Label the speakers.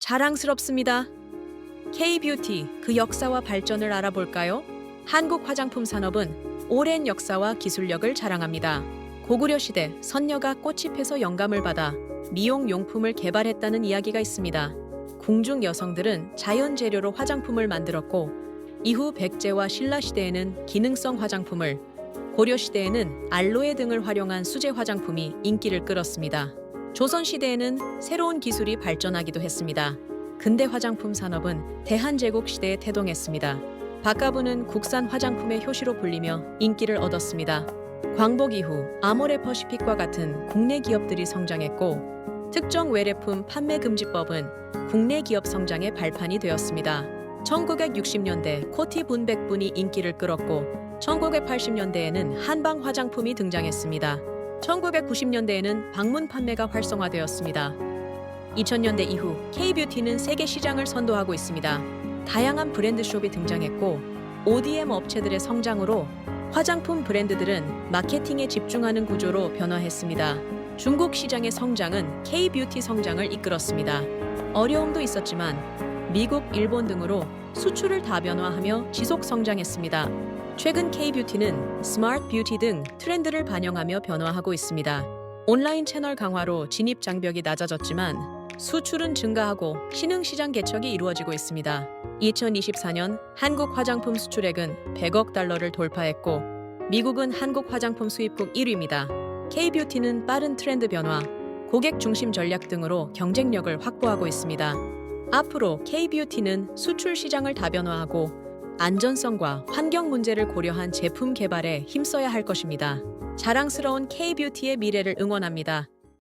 Speaker 1: 자랑스럽습니다. K-뷰티 그 역사와 발전을 알아볼까요? 한국 화장품 산업은 오랜 역사와 기술력을 자랑합니다. 고구려 시대 선녀가 꽃잎에서 영감을 받아 미용 용품을 개발했다는 이야기가 있습니다. 궁중 여성들은 자연 재료로 화장품을 만들었고 이후 백제와 신라 시대에는 기능성 화장품을 고려 시대에는 알로에 등을 활용한 수제 화장품이 인기를 끌었습니다. 조선 시대에는 새로운 기술이 발전하기도 했습니다. 근대 화장품 산업은 대한제국 시대에 태동했습니다. 바카부는 국산 화장품의 효시로 불리며 인기를 얻었습니다. 광복 이후 아모레퍼시픽과 같은 국내 기업들이 성장했고 특정 외래품 판매 금지법은 국내 기업 성장의 발판이 되었습니다. 1960년대 코티 분백분이 인기를 끌었고 1980년대에는 한방 화장품이 등장했습니다. 1990년대에는 방문 판매가 활성화되었습니다. 2000년대 이후 K-뷰티는 세계 시장을 선도하고 있습니다. 다양한 브랜드 숍이 등장했고 ODM 업체들의 성장으로 화장품 브랜드들은 마케팅에 집중하는 구조로 변화했습니다. 중국 시장의 성장은 K-뷰티 성장을 이끌었습니다. 어려움도 있었지만 미국, 일본 등으로 수출을 다변화하며 지속 성장했습니다. 최근 K-뷰티는 스마트 뷰티 등 트렌드를 반영하며 변화하고 있습니다. 온라인 채널 강화로 진입 장벽이 낮아졌지만 수출은 증가하고 신흥 시장 개척이 이루어지고 있습니다. 2024년 한국 화장품 수출액은 100억 달러를 돌파했고 미국은 한국 화장품 수입국 1위입니다. K-뷰티는 빠른 트렌드 변화, 고객 중심 전략 등으로 경쟁력을 확보하고 있습니다. 앞으로 K-뷰티는 수출 시장을 다변화하고 안전성과 환경 문제를 고려한 제품 개발에 힘써야 할 것입니다. 자랑스러운 K-뷰티의 미래를 응원합니다.